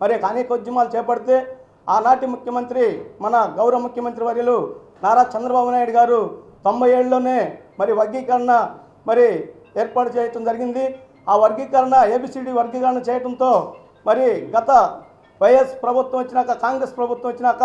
మరి అనేక ఉద్యమాలు చేపడితే ఆనాటి ముఖ్యమంత్రి మన గౌరవ ముఖ్యమంత్రి వర్యులు నారా చంద్రబాబు నాయుడు గారు తొంభై ఏళ్ళలోనే మరి వర్గీకరణ మరి ఏర్పాటు చేయటం జరిగింది. ఆ వర్గీకరణ ఏబిసిడి వర్గీకరణ చేయడంతో మరి గత వైఎస్ ప్రభుత్వం వచ్చినాక కాంగ్రెస్ ప్రభుత్వం వచ్చినాక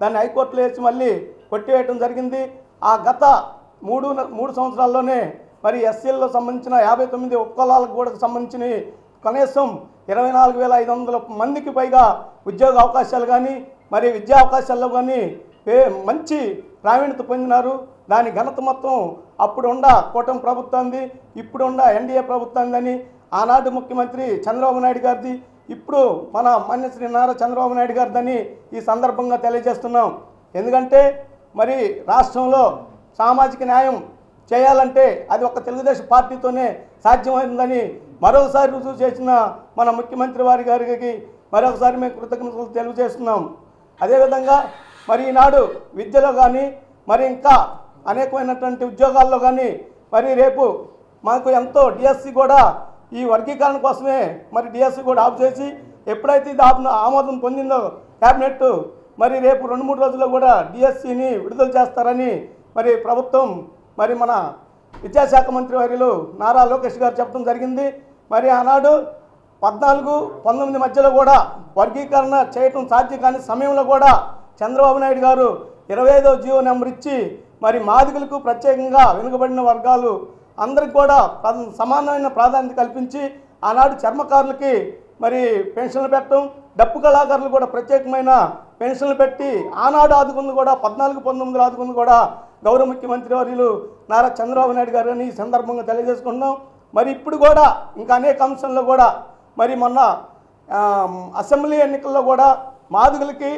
దాన్ని హైకోర్టులో వేసి మళ్ళీ కొట్టివేయటం జరిగింది. ఆ గత మూడు న- మూడు సంవత్సరాల్లోనే మరి ఎస్సీల్లో సంబంధించిన యాభై తొమ్మిది ఉపకులాలకు కూడా సంబంధించిన కనీసం ఇరవై నాలుగు వేల ఐదు వందల మందికి పైగా ఉద్యోగ అవకాశాలు కానీ మరి విద్యా అవకాశాల్లో కానీ ఏ- మంచి ప్రావీణ్యత పొందినారు. దాని ఘనత మొత్తం అప్పుడుండ కూటమి ప్రభుత్వంది ఇప్పుడు ఉండ ఎన్డీఏ ప్రభుత్వందని ఆనాటి ముఖ్యమంత్రి చంద్రబాబు నాయుడు గారిది ఇప్పుడు మన మన్యశ్రీ నారా చంద్రబాబు నాయుడు గారిదని ఈ సందర్భంగా తెలియజేస్తున్నాం. ఎందుకంటే మరి రాష్ట్రంలో సామాజిక న్యాయం చేయాలంటే అది ఒక తెలుగుదేశం పార్టీతోనే సాధ్యమైందని మరొకసారి రుజువు చేసిన మన ముఖ్యమంత్రి వారి గారికి మరొకసారి మేము కృతజ్ఞతలు తెలియజేస్తున్నాం. అదేవిధంగా మరి ఈనాడు విద్యలో కానీ మరి ఇంకా అనేకమైనటువంటి ఉద్యోగాల్లో కానీ మరి రేపు మాకు ఎంతో డిఎస్సి కూడా ఈ వర్గీకరణ కోసమే మరి డిఎస్సి కూడా ఆఫ్ చేసి ఎప్పుడైతే ఇది ఆమోదం పొందిందో క్యాబినెట్ మరి రేపు రెండు మూడు రోజుల్లో కూడా డిఎస్సిని విడుదల చేస్తారని మరి ప్రభుత్వం మరి మన విద్యాశాఖ మంత్రి వర్యులు నారా లోకేష్ గారు చెప్పడం జరిగింది. మరి ఆనాడు పద్నాలుగు పంతొమ్మిది మధ్యలో కూడా వర్గీకరణ చేయటం సాధ్యం కాని సమయంలో కూడా చంద్రబాబు నాయుడు గారు ఇరవై ఐదో జీవో నెంబర్ ఇచ్చి మరి మాదిగులకు ప్రత్యేకంగా వెనుకబడిన వర్గాలు అందరికి కూడా సమానమైన ప్రాధాన్యత కల్పించి ఆనాడు చర్మకారులకి మరి పెన్షన్లు పెట్టడం డప్పు కళాకారులు కూడా ప్రత్యేకమైన పెన్షన్లు పెట్టి ఆనాడు ఆదుకుంది కూడా పద్నాలుగు పంతొమ్మిదిలో ఆదుకుంది కూడా గౌరవ ముఖ్యమంత్రి వర్యులు నారా చంద్రబాబు నాయుడు గారు అని ఈ సందర్భంగా తెలియజేసుకుంటున్నాం. మరి ఇప్పుడు కూడా ఇంకా అనేక అంశంలో కూడా మరి మొన్న అసెంబ్లీ ఎన్నికల్లో కూడా మాదుగులకి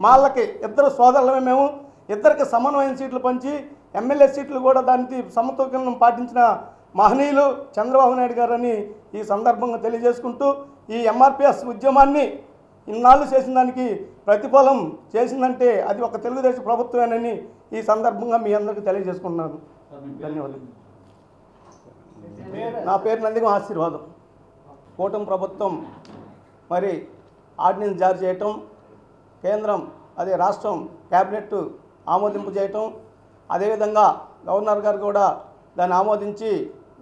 మాళ్ళకి ఇద్దరు సోదరులమే మేము ఇద్దరికి సమన్వయం సీట్లు పంచి ఎమ్మెల్యే సీట్లు కూడా దానికి సమతూకం పాటించిన మహనీయులు చంద్రబాబు నాయుడు గారని ఈ సందర్భంగా తెలియజేసుకుంటూ ఈ ఎంఆర్పిఎస్ ఉద్యమాన్ని ఇన్నాళ్ళు చేసిన దానికి ప్రతిఫలం చేసిందంటే అది ఒక తెలుగుదేశం ప్రభుత్వమేనని ఈ సందర్భంగా మీ అందరికీ తెలియజేసుకుంటున్నాను. ధన్యవాదాలు. నా పేరు నందిగం ఆశీర్వాదం. కూటమి ప్రభుత్వం మరి ఆర్డినెన్స్ జారీ చేయటం కేంద్రం అదే రాష్ట్రం క్యాబినెట్ ఆమోదింపు చేయటం. అదేవిధంగా గవర్నర్ గారు కూడా దాన్ని ఆమోదించి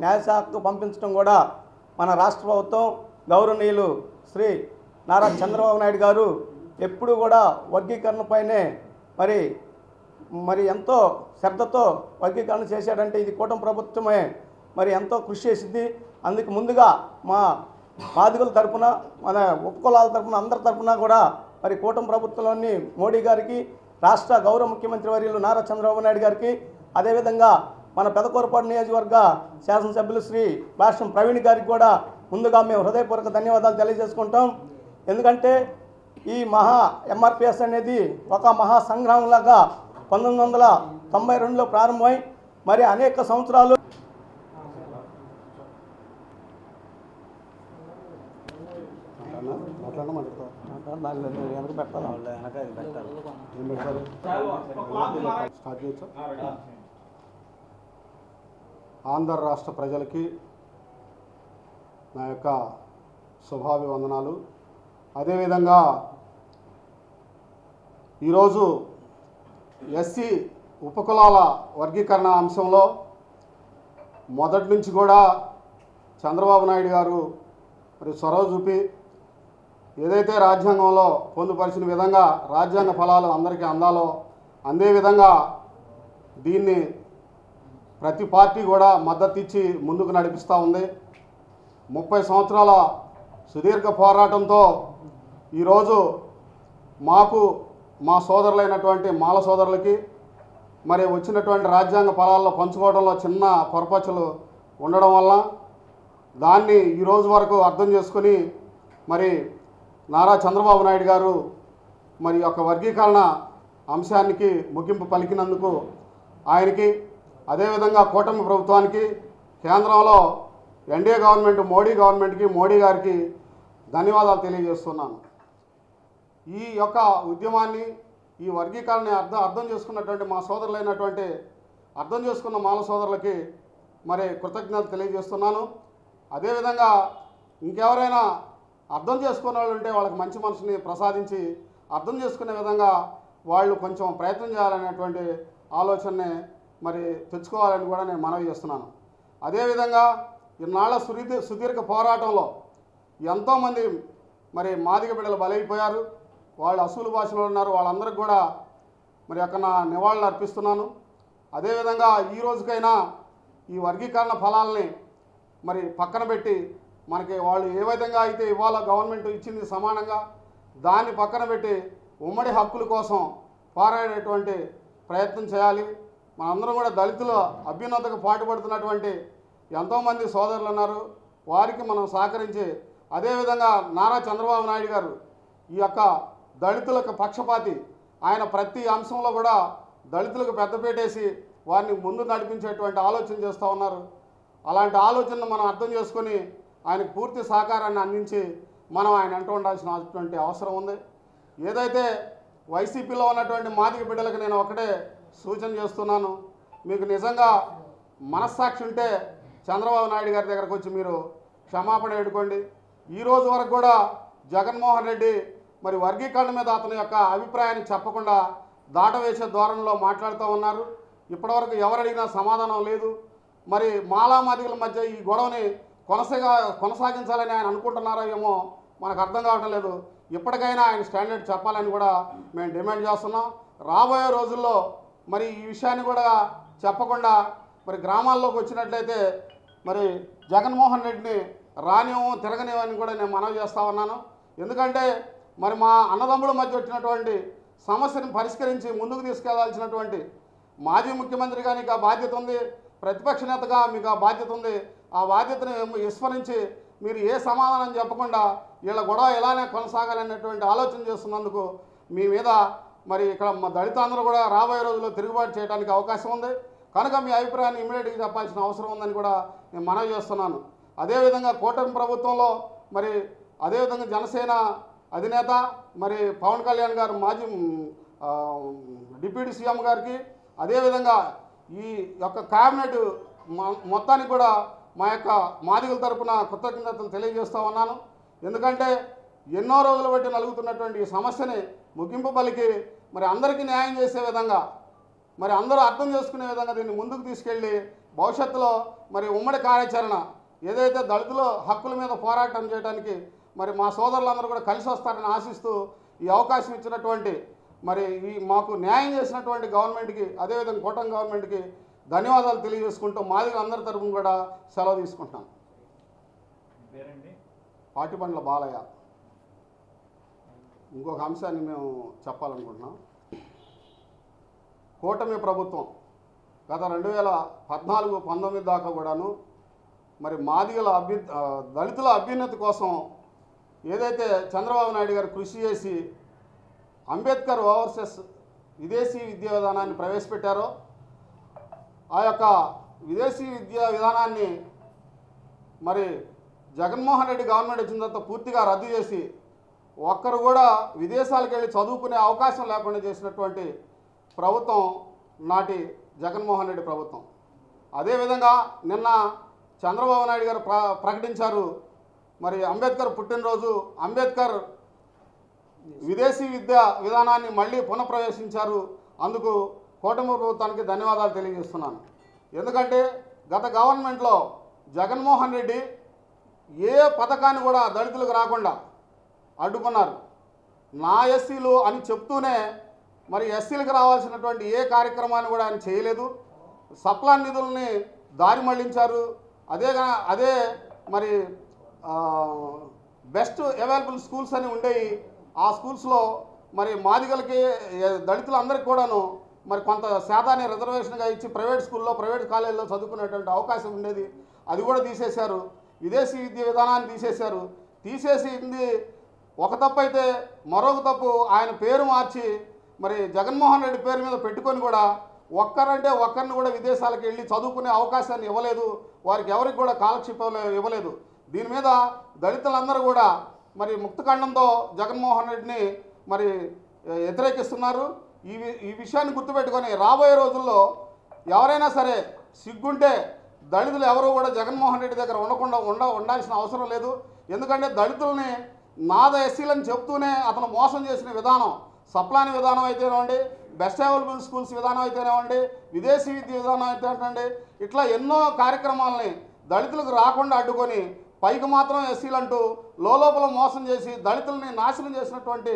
న్యాయశాఖకు పంపించడం కూడా మన రాష్ట్ర ప్రభుత్వం గౌరవనీయులు శ్రీ నారా చంద్రబాబు నాయుడు గారు ఎప్పుడు కూడా వర్గీకరణపైనే మరి మరి ఎంతో శ్రద్ధతో వర్గీకరణ చేశాడంటే ఇది కూటమి ప్రభుత్వమే మరి ఎంతో కృషి చేసింది. అందుకు ముందుగా మా బాధికుల తరపున మన ఉపకులాల తరపున అందరి తరపున కూడా మరి కూటమి ప్రభుత్వంలోని మోడీ గారికి రాష్ట్ర గౌరవ ముఖ్యమంత్రి వర్యులు నారా చంద్రబాబు నాయుడు గారికి అదేవిధంగా మన పెదకూరపాడు నియోజకవర్గ శాసనసభ్యులు శ్రీ భాషం ప్రవీణ్ గారికి కూడా ముందుగా మేము హృదయపూర్వక ధన్యవాదాలు తెలియజేసుకుంటాం. ఎందుకంటే ఈ మహా ఎంఆర్పిఎస్ అనేది ఒక మహా సంగ్రామంలాగా పంతొమ్మిది వందల తొంభై రెండులో ప్రారంభమై మరి అనేక సంవత్సరాలు వెనక పెట్టాలి. ఏం పెట్టారు స్టార్ట్ చేయొచ్చా? ఆంధ్ర రాష్ట్ర ప్రజలకి నా యొక్క శుభాభివందనాలు. అదేవిధంగా ఈరోజు ఎస్సీ ఉపకులాల వర్గీకరణ అంశంలో మొదటి నుంచి కూడా చంద్రబాబు నాయుడు గారు మరి చొరవ చూపి ఏదైతే రాజ్యాంగంలో పొందుపరిచిన విధంగా రాజ్యాంగ ఫలాలు అందరికీ అందాలో అందే విధంగా దీన్ని ప్రతి పార్టీ కూడా మద్దతు ఇచ్చి ముందుకు నడిపిస్తూ ఉంది. ముప్పై సంవత్సరాల సుదీర్ఘ పోరాటంతో ఈరోజు మాకు మా సోదరులైనటువంటి మాల సోదరులకి మరి వచ్చినటువంటి రాజ్యాంగ ఫలాల్లో పంచుకోవడంలో చిన్న పొరపచ్చులు ఉండడం వల్ల దాన్ని ఈరోజు వరకు అర్థం చేసుకుని మరి నారా చంద్రబాబు నాయుడు గారు మరి యొక్క వర్గీకరణ అంశానికి ముగింపు పలికినందుకు ఆయనకి అదేవిధంగా కూటమి ప్రభుత్వానికి కేంద్రంలో ఎన్డీఏ గవర్నమెంట్ మోడీ గవర్నమెంట్కి మోడీ గారికి ధన్యవాదాలు తెలియజేస్తున్నాను. ఈ యొక్క ఉద్యమాన్ని ఈ వర్గీకరణని అర్థం అర్థం చేసుకున్నటువంటి మా సోదరులైనటువంటి అర్థం చేసుకున్న మాల సోదరులకి మరి కృతజ్ఞతలు తెలియజేస్తున్నాను. అదేవిధంగా ఇంకెవరైనా అర్థం చేసుకునే వాళ్ళు ఉంటే వాళ్ళకి మంచి మనసుని ప్రసాదించి అర్థం చేసుకునే విధంగా వాళ్ళు కొంచెం ప్రయత్నం చేయాలనేటువంటి ఆలోచనని మరి తెచ్చుకోవాలని కూడా నేను మనవి చేస్తున్నాను. అదేవిధంగా ఇన్నాళ్ళ సుదీర్ఘ సుదీర్ఘ పోరాటంలో ఎంతోమంది మరి మాదిగ బిడ్డలు బలైపోయారు. వాళ్ళు అసూలు భాషలో ఉన్నారు. వాళ్ళందరికీ కూడా మరి అక్కడ నా నివాళులు అర్పిస్తున్నాను. అదేవిధంగా ఈ రోజుకైనా ఈ వర్గీకరణ ఫలాల్ని మరి పక్కన పెట్టి మనకి వాళ్ళు ఏ విధంగా అయితే ఇవాళ గవర్నమెంట్ ఇచ్చింది సమానంగా దాన్ని పక్కన పెట్టి ఉమ్మడి హక్కుల కోసం పోరాడేటువంటి ప్రయత్నం చేయాలి. మనందరం కూడా దళితుల అభ్యున్నతకు పాటుపడుతున్నటువంటి ఎంతోమంది సోదరులు ఉన్నారు. వారికి మనం సహకరించి అదేవిధంగా నారా చంద్రబాబు నాయుడు గారు ఈ యొక్క దళితులకు పక్షపాతి ఆయన ప్రతి అంశంలో కూడా దళితులకు పెద్దపేటేసి వారిని ముందు నడిపించేటువంటి ఆలోచన చేస్తూ ఉన్నారు. అలాంటి ఆలోచనను మనం అర్థం చేసుకొని ఆయనకు పూర్తి సహకారాన్ని అందించి మనం ఆయన అంటూ ఉండాల్సినటువంటి అవసరం ఉంది. ఏదైతే వైసీపీలో ఉన్నటువంటి మాదిక బిడ్డలకు నేను ఒకటే సూచన చేస్తున్నాను. మీకు నిజంగా మనస్సాక్షి ఉంటే చంద్రబాబు నాయుడు గారి దగ్గరకు వచ్చి మీరు క్షమాపణ వేడుకోండి. ఈ రోజు వరకు కూడా జగన్మోహన్ రెడ్డి మరి వర్గీకరణ మీద అతని యొక్క అభిప్రాయాన్ని చెప్పకుండా దాటవేసే ధోరణిలో మాట్లాడుతూ ఉన్నారు. ఇప్పటివరకు ఎవరు అడిగినా సమాధానం లేదు. మరి మాలా మాదిగల మధ్య ఈ గొడవని కొనసాగా కొనసాగించాలని ఆయన అనుకుంటున్నారో ఏమో మనకు అర్థం కావటం లేదు. ఇప్పటికైనా ఆయన స్టాండర్డ్ చెప్పాలని కూడా మేము డిమాండ్ చేస్తున్నాం. రాబోయే రోజుల్లో మరి ఈ విషయాన్ని కూడా చెప్పకుండా మరి గ్రామాల్లోకి వచ్చినట్లయితే మరి జగన్మోహన్ రెడ్డిని రానివ్వం తిరగనివ్వని కూడా నేను మనవి చేస్తా ఉన్నాను. ఎందుకంటే మరి మా అన్నదమ్ముల మధ్య వచ్చినటువంటి సమస్యను పరిష్కరించి ముందుకు తీసుకెళ్ళాల్సినటువంటి మాజీ ముఖ్యమంత్రిగా నీకు ఆ బాధ్యత ఉంది. ప్రతిపక్ష నేతగా మీకు ఆ బాధ్యత ఉంది. ఆ బాధ్యతను విస్మరించి మీరు ఏ సమాధానం చెప్పకుండా వీళ్ళ గొడవ ఎలానే కొనసాగాలనేటువంటి ఆలోచన చేస్తున్నందుకు మీ మీద మరి ఇక్కడ మా దళితాంధ్రులు కూడా రాబోయే రోజుల్లో తిరుగుబాటు చేయడానికి అవకాశం ఉంది. కనుక మీ అభిప్రాయాన్ని ఇమీడియట్గా చెప్పాల్సిన అవసరం ఉందని కూడా నేను మనవి చేస్తున్నాను. అదేవిధంగా కూటమి ప్రభుత్వంలో మరి అదేవిధంగా జనసేన అధినేత మరి పవన్ కళ్యాణ్ గారు మాజీ డిప్యూటీ సీఎం గారికి అదేవిధంగా ఈ యొక్క క్యాబినెట్ మొత్తానికి కూడా మా యొక్క మాదిగల తరపున కృతజ్ఞతలు తెలియజేస్తూ ఉన్నాను. ఎందుకంటే ఎన్నో రోజులు బట్టి నలుగుతున్నటువంటి ఈ సమస్యని ముగింపు పలికి మరి అందరికీ న్యాయం చేసే విధంగా మరి అందరూ అర్థం చేసుకునే విధంగా దీన్ని ముందుకు తీసుకెళ్ళి భవిష్యత్తులో మరి ఉమ్మడి కార్యాచరణ ఏదైతే దళితుల హక్కుల మీద పోరాటం చేయడానికి మరి మా సోదరులందరూ కూడా కలిసి వస్తారని ఆశిస్తూ ఈ అవకాశం ఇచ్చినటువంటి మరి ఈ మాకు న్యాయం చేసినటువంటి గవర్నమెంట్కి అదేవిధంగా కూటమి గవర్నమెంట్కి ధన్యవాదాలు తెలియజేసుకుంటూ మాదిగ అందరి తరపున కూడా సెలవు తీసుకుంటున్నాను. పేరండి? పాటిబండ్ల బాలయ్య. ఇంకొక అంశాన్ని మేము చెప్పాలనుకుంటున్నాం. కూటమి ప్రభుత్వం గత రెండు వేల పద్నాలుగు పంతొమ్మిది దాకా కూడాను మరి మాదిగల అభ్యు దళితుల అభ్యున్నతి కోసం ఏదైతే చంద్రబాబు నాయుడు గారు కృషి చేసి అంబేద్కర్ ఓవర్సెస్ విదేశీ విద్యా విధానాన్ని ప్రవేశపెట్టారో ఆ యొక్క విదేశీ విద్యా విధానాన్ని మరి జగన్మోహన్ రెడ్డి గవర్నమెంట్ వచ్చిన తర్వాత పూర్తిగా రద్దు చేసి ఒక్కరు కూడా విదేశాలకు వెళ్ళి చదువుకునే అవకాశం లేకుండా చేసినటువంటి ప్రభుత్వం నాటి జగన్మోహన్ రెడ్డి ప్రభుత్వం. అదేవిధంగా నిన్న చంద్రబాబు నాయుడు గారు ప్ర ప్రకటించారు. మరి అంబేద్కర్ పుట్టినరోజు అంబేద్కర్ విదేశీ విద్యా విధానాన్ని మళ్ళీ పునఃప్రవేశించారు. అందుకు కూటమి ప్రభుత్వానికి ధన్యవాదాలు తెలియజేస్తున్నాను. ఎందుకంటే గత గవర్నమెంట్లో జగన్మోహన్ రెడ్డి ఏ పథకాన్ని కూడా దళితులకు రాకుండా అడ్డుకున్నారు. నా ఎస్సీలు అని చెప్తూనే మరి ఎస్సీలకు రావాల్సినటువంటి ఏ కార్యక్రమాన్ని కూడా ఆయన చేయలేదు. సప్లా నిధుల్ని దారి మళ్ళించారు. అదే అదే మరి బెస్ట్ అవైలబుల్ స్కూల్స్ అని ఉండేవి ఆ స్కూల్స్లో మరి మాదిగలకి దళితులందరికీ కూడాను మరి కొంత శాతాన్ని రిజర్వేషన్గా ఇచ్చి ప్రైవేట్ స్కూల్లో ప్రైవేట్ కాలేజీలో చదువుకునేటువంటి అవకాశం ఉండేది. అది కూడా తీసేశారు. విదేశీ విద్య విధానాన్ని తీసేశారు. తీసేసింది ఒక తప్పు అయితే మరొక తప్పు ఆయన పేరు మార్చి మరి జగన్మోహన్ రెడ్డి పేరు మీద పెట్టుకొని కూడా ఒక్కరంటే ఒక్కరిని కూడా విదేశాలకు వెళ్ళి చదువుకునే అవకాశాన్ని ఇవ్వలేదు. వారికి ఎవరికి కూడా కాలక్షేపం ఇవ్వలేదు. దీని మీద దళితులందరూ కూడా మరి ముక్తఖండంతో జగన్మోహన్ రెడ్డిని మరి వ్యతిరేకిస్తున్నారు. ఈ వి- ఈ విషయాన్ని గుర్తుపెట్టుకొని రాబోయే రోజుల్లో ఎవరైనా సరే సిగ్గుంటే దళితులు ఎవరు కూడా జగన్మోహన్ రెడ్డి దగ్గర ఉండకుండా ఉండ ఉండాల్సిన అవసరం లేదు. ఎందుకంటే దళితుల్ని నాద ఎస్సీలని చెప్తూనే అతను మోసం చేసిన విధానం సప్లాని విధానం అయితేనేవ్వండి బెస్ట్ అవైలబుల్ స్కూల్స్ విధానం అయితేనేవ్వండి విదేశీ విద్య విధానం అయితేనండి ఇట్లా ఎన్నో కార్యక్రమాలని దళితులకు రాకుండా అడ్డుకొని పైకి మాత్రం ఎస్సీలు అంటూ లోపల మోసం చేసి దళితుల్ని నాశనం చేసినటువంటి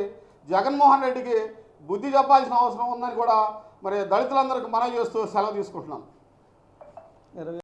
జగన్మోహన్ రెడ్డికి బుద్ధి చెప్పాల్సిన అవసరం ఉందని కూడా మరి దళితులందరికీ మనం చేస్తూ సెలవు తీసుకుంటున్నాం.